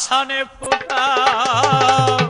ਆਸਾ ਨੇ ਫੁੱਟਾ